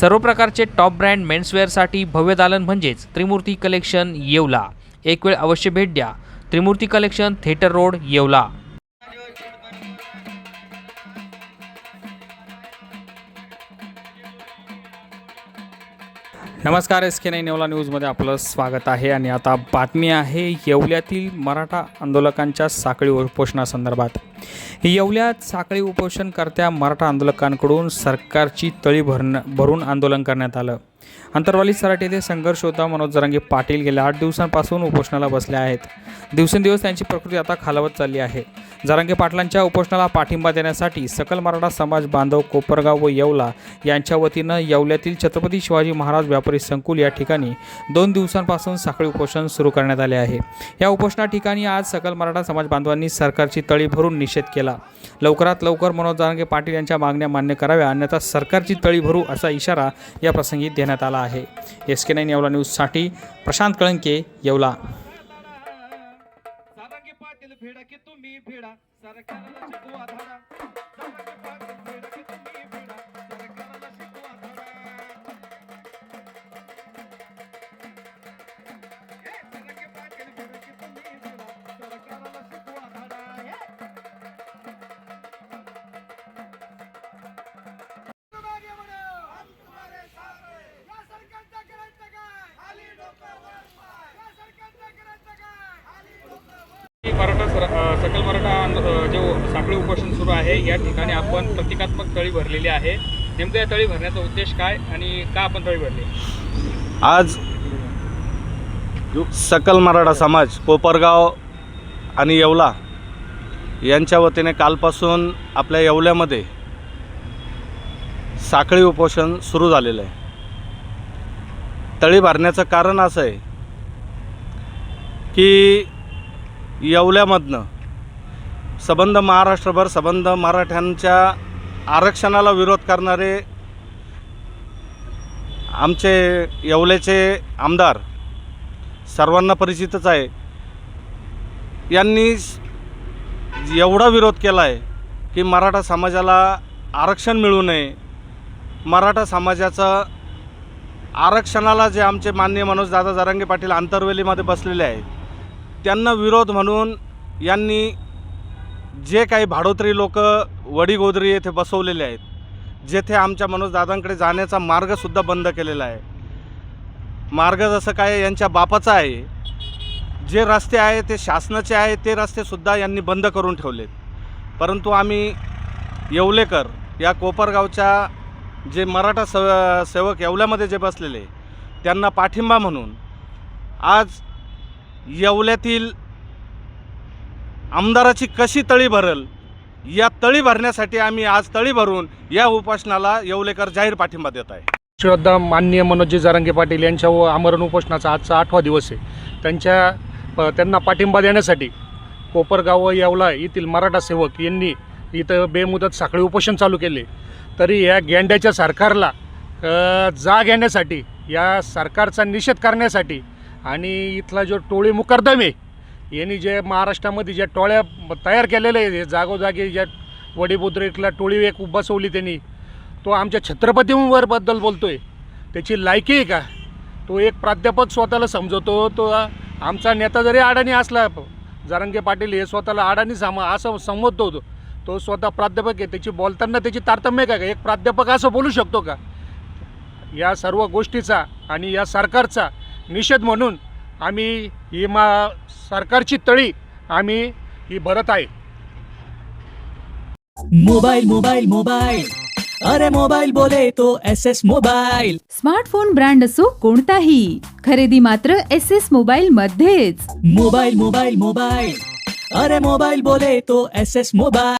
सर्व प्रकारचे top brand मेन्सवेअरसाठी भव्य दालन म्हणजेच त्रिमूर्ती कलेक्शन येवला. एक वेळ अवश्य भेट द्या. Trimurti collection theatre road Yeola. नमस्कार एस के नाईन येवला न्यूजमध्ये आपलं स्वागत आहे. आणि आता बातमी आहे येवल्यातील मराठा आंदोलकांच्या साखळी उपोषणासंदर्भात. येवल्यात साखळी उपोषणकर्त्या मराठा आंदोलकांकडून सरकारची तळी भरणं भरून आंदोलन करण्यात आलं. अंतरवाली सराट येथे संघर्ष होता. मनोज जरांगे पाटील गेल्या आठ दिवसांपासून उपोषणाला बसले आहेत. दिवसेंदिवस त्यांची प्रकृती आता खालावत चालली आहे. जरांगे पाटलांच्या उपोषणाला पाठिंबा देण्यासाठी सकल मराठा समाज बांधव कोपरगाव व येवला यांच्या वतीनं येवल्यातील छत्रपती शिवाजी महाराज व्यापारी संकुल या ठिकाणी दोन दिवसांपासून साखळी उपोषण सुरू करण्यात आले आहे. या उपोषणा ठिकाणी आज सकल मराठा समाज बांधवांनी सरकारची तळी भरून निषेध केला. लवकरात लवकर मनोज जरांगे पाटील यांच्या मागण्या मान्य कराव्या अन्यथा सरकारची तळी भरू असा इशारा या प्रसंगी देण्यात आला. आला आहे. एस के नाईन येवला न्यूजसाठी प्रशांत कळंके येवला. पाटील फेडा की तुम्ही. सकल मराठा जो साखळी उपोषण सुरू आहे या ठिकाणी आपण प्रतिकात्मक तळी भरलेली आहे. नेमकं या तळी भरण्याचा उद्देश काय आणि का आपण तळी भरली? आज सकल मराठा समाज कोपरगाव आणि येवला यांच्या वतीने कालपासून आपल्या येवल्यामध्ये साखळी उपोषण सुरू झालेलं आहे. तळी भरण्याचं कारण असं आहे की येवल्यामधनं सबंध महाराष्ट्रभर सबंध मराठ्यांच्या आरक्षणाला विरोध करणारे आमचे येवल्याचे आमदार सर्वांना परिचितच आहे. यांनी एवढा विरोध केला आहे की मराठा समाजाला आरक्षण मिळू नये. मराठा समाजाचं आरक्षणाला जे आमचे माननीय मनोज दादा जारंगे पाटील आंतरवेलीमध्ये बसलेले आहेत त्यांना विरोध म्हणून यांनी जे काही भाडोत्री लोक वडीगोदरी येथे बसवलेले आहेत जेथे आमच्या मनोजदादांकडे जाण्याचा मार्गसुद्धा बंद केलेला आहे. मार्ग जसं काय यांच्या बापाचा आहे जे रस्ते आहे ते शासनाचे आहे ते रस्तेसुद्धा यांनी बंद करून ठेवलेत. परंतु आम्ही येवलेकर या कोपरगावच्या जे मराठा सव सेवक येवल्यामध्ये जे बसलेले त्यांना पाठिंबा म्हणून आज येवल्यातील आमदाराची कशी तळी भरल या तळी भरण्यासाठी आम्ही आज तळी भरून या उपोषणाला येवलेकर जाहीर पाठिंबा देत आहे. श्रद्धा माननीय मनोजी जारंगे पाटील यांच्या व आमरण उपोषणाचा आजचा आठवा दिवस आहे. त्यांच्या प- त्यांना पाठिंबा देण्यासाठी कोपरगाव व येवला येथील मराठा सेवक यांनी इथं बेमुदत साखळी उपोषण चालू केले. तरी या गेंड्याच्या सरकारला जाग येण्यासाठी या सरकारचा निषेध करण्यासाठी आणि इथला जो टोळी मुकरदम आहे यांनी जे महाराष्ट्रामध्ये ज्या टोळ्या तयार केलेल्या आहेत जागोजागी ज्या वडीबुद्रेकला टोळी एक बसवली त्यांनी तो आमच्या छत्रपतींवरबद्दल बोलतो आहे त्याची लायकी आहे का? तो एक प्राध्यापक स्वतःला समजवतो तो आमचा नेता जरी अडाणी असला जारंगे पाटील हे स्वतःला अडाणी साम असं संबोधतो तो तो स्वतः प्राध्यापक आहे. त्याची बोलताना त्याची तारतम्य काय का? एक प्राध्यापक असं बोलू शकतो का? या सर्व गोष्टीचा आणि या सरकारचा निषेध म्हणून आम्ही ही मा सरकारची तळी आम्ही ही भरत आहे. मोबाइल मोबाइल मोबाइल अरे मोबाइल बोले तो S S mobile smartphone brand असो कोणताही खरेदी मात्र एस एस मोबाईल मध्येच. मोबाइल मोबाइल मोबाइल अरे मोबाइल बोले तो एस एस मोबाइल